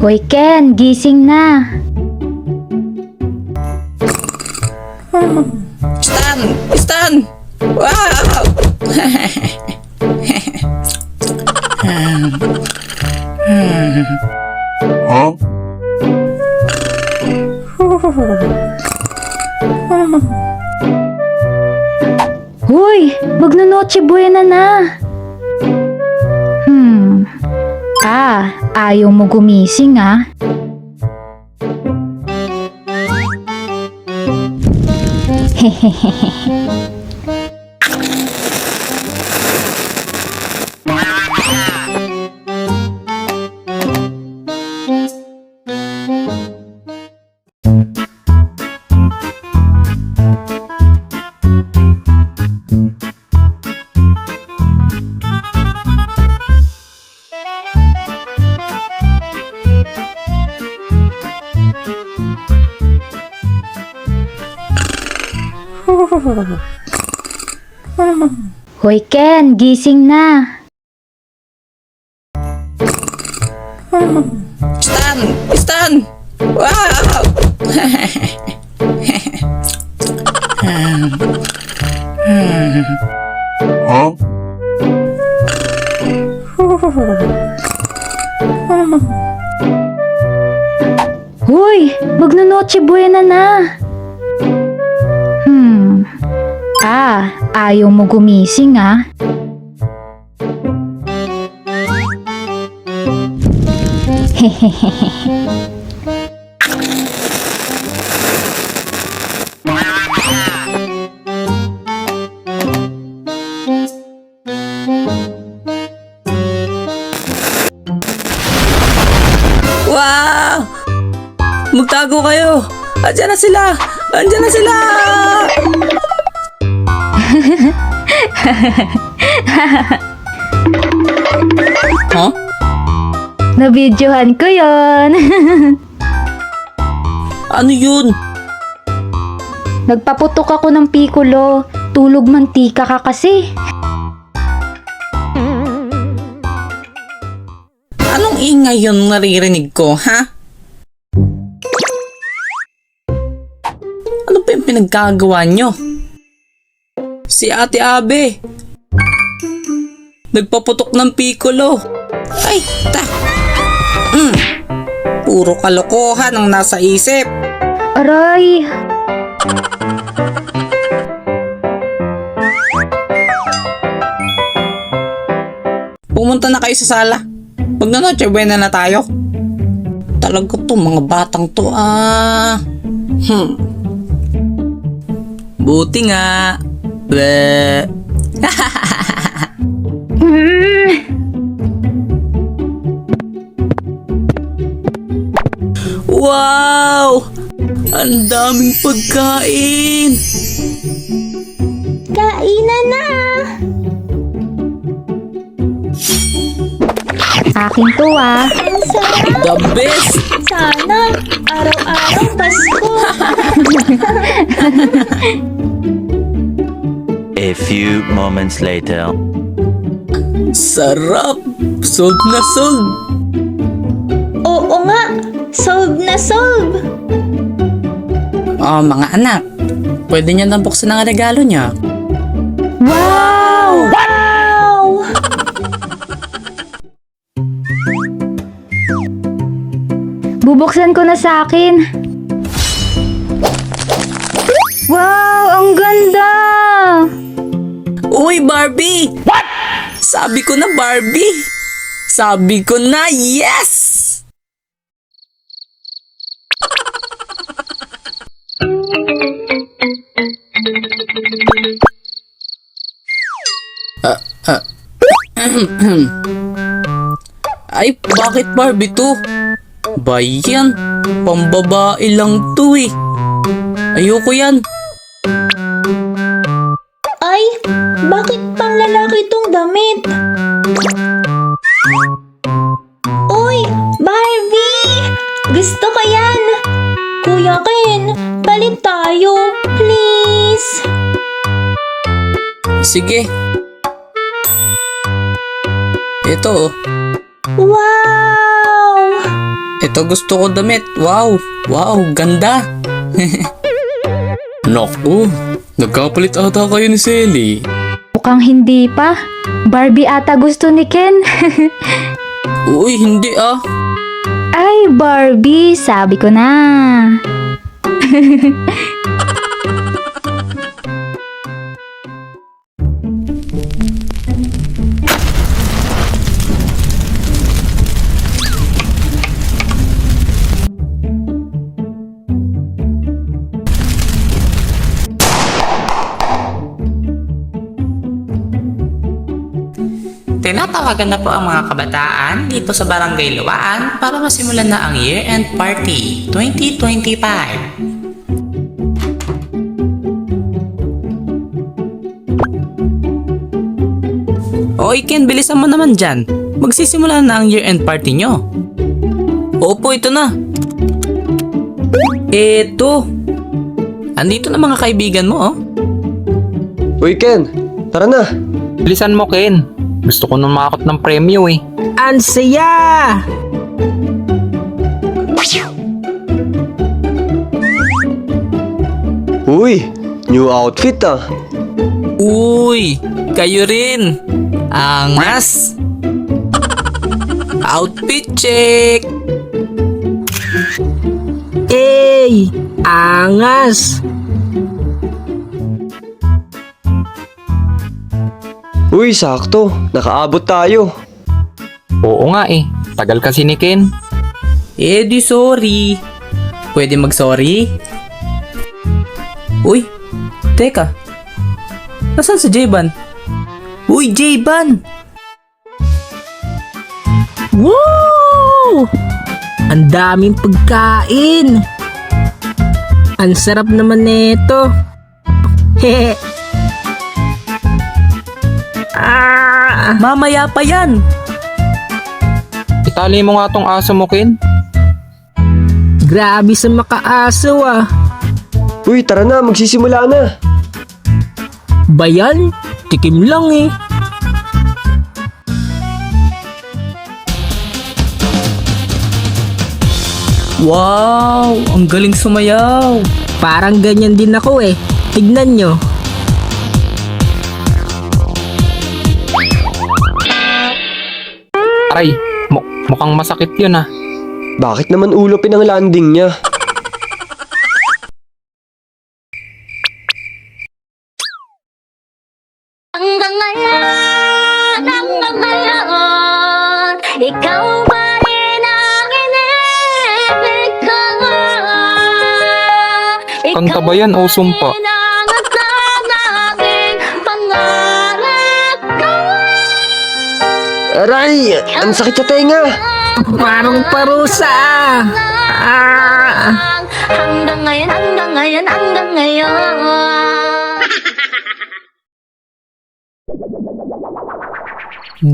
Hoy Ken, gising na. Stan! Stan! Wow! Huh? Hoy, magno-noche buena na. Ah, ayaw mo gumising ah. Hoy Ken, gising na. Stan! Stan! Wow! Huh? Hoy, magno-noche buena na. Hmm. Ah, ayaw mo gumising ah. Wow! Andiyan na sila! Andiyan na sila! huh? Nabidyohan ko yon. Ano yun? Nagpaputok ako ng pikulo. Tulog mantika ka kasi. Anong ingay yun naririnig ko, ha? Pa yung pinagkagawa nyo? Si Ate Abe. Nagpaputok ng piccolo. Ay, ta! Mm. Puro kalokohan ang nasa isip. Aray, Pumunta na kayo sa sala. Magnanoche buena na tayo. Talaga to, mga batang to ah. Hmm. Buti nga. Bleh. wow! Ang daming pagkain! kainan na! Akin to sarap! The best! Sana araw-araw Pasko! A few moments later. Sarap! Sold na sold! Oo nga! Solve na solve! Oh, mga anak. Pwede niyo nang buksan ang regalo niyo. Wow! Wow! Bubuksan ko na sa akin. Wow, ang ganda! Uy, Barbie! What? Sabi ko na, Barbie! Sabi ko na, yes! Ah, ah. Ay, bakit Barbie to? Bayan, pambabae lang to eh. Ayoko yan. Ay, bakit pang lalaki tong damit? Uy, Barbie! Gusto ko yan! Kuya Ken, balik tayo, please! Sige. Ito oh. Wow! Ito pagkagusto ko damit. Wow, wow, ganda. Naku, nagkapalit ata kayo ni Selly. Mukhang hindi pa. Barbie ata gusto ni Ken. Uy, hindi ah. Ay, Barbie, sabi ko na. Tinatawagan na po ang mga kabataan dito sa Barangay Luwaan para masimulan na ang Year-End Party 2025. Oy Ken, bilisan mo naman dyan. Magsisimula na ang year-end party nyo. Opo, ito na. Eto. Andito na mga kaibigan mo, oh. Uy Ken, tara na. Bilisan mo, Ken. Gusto ko nang makakot ng premyo eh. Ang saya! Uy, new outfit ah. Uy, kayo rin. Angas. Outfit check. Ey! Angas! Uy, sakto. Nakaabot tayo. Oo nga eh. Tagal kasi ni Ken. Eh di sorry. Pwede mag-sorry? Uy, teka. Nasaan si J-Ban? Uy, J-Ban! Woo! Ang daming pagkain! Ang sarap naman nito. Hehe. Mamaya pa yan! Itali mo nga tong aso mo, Ken. Grabe sa makaaso ah. Uy, tara na. Magsisimula na. Bayan? Tikim lang eh. Wow! Ang galing sumayaw! Parang ganyan din ako eh. Tignan nyo. Aray, mu- mukhang masakit yun ah. Bakit naman ulopin ang landing niya? Hanggang ngayon, hanggang ngayon Ikaw pa rin ang inibig ko Kanta ba yan o sumpa? Na Aray! Ang sakit sa tenga! Parang parusa ah. Hanggang ngayon, hanggang ngayon, hanggang ngayon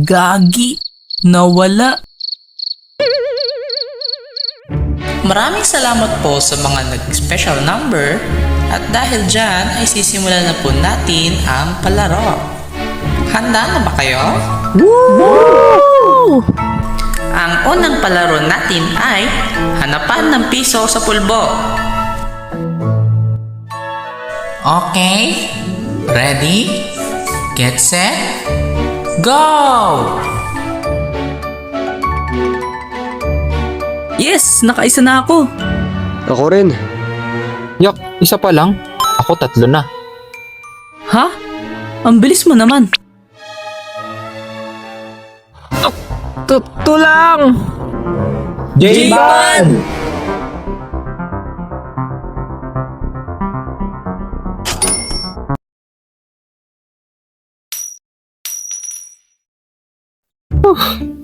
Gagi! Nawala! Maraming salamat po sa mga nag-special number at dahil dyan ay sisimulan na po natin ang palaro. Handa na ba kayo? Ang unang palaro natin ay hanapan ng piso sa pulbo. Okay? Ready? Get set? Go! Yes! Nakaisa na ako! Ako rin. Yak, isa pa lang. Ako tatlo na. Ha? Ang bilis mo naman. Tuto lang! J-Ban!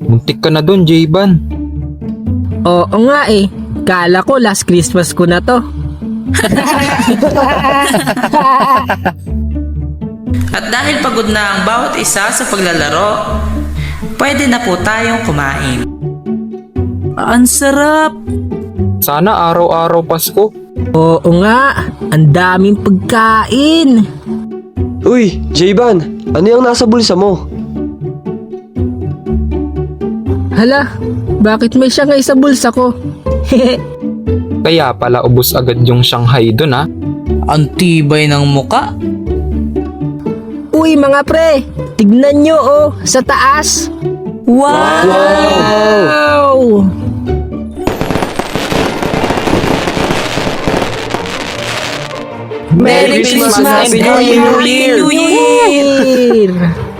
Muntik ka na dun, J-Ban. Oo nga eh. Kala ko last Christmas ko na to. At dahil pagod na ang bawat isa sa paglalaro, pwede na po tayong kumain. Ang sarap! Sana araw-araw Pasko. Oo nga. Ang daming pagkain. Uy, J-Ban, ano yung nasa bulsa mo? Hala, bakit may Shanghai sa bulsa ko? Kaya pala ubos agad yung Shanghai dun ha. Ang tibay ng muka. Uy mga pre, tignan nyo oh, sa taas. Wow! Wow! Merry Christmas and Happy New Year! Year!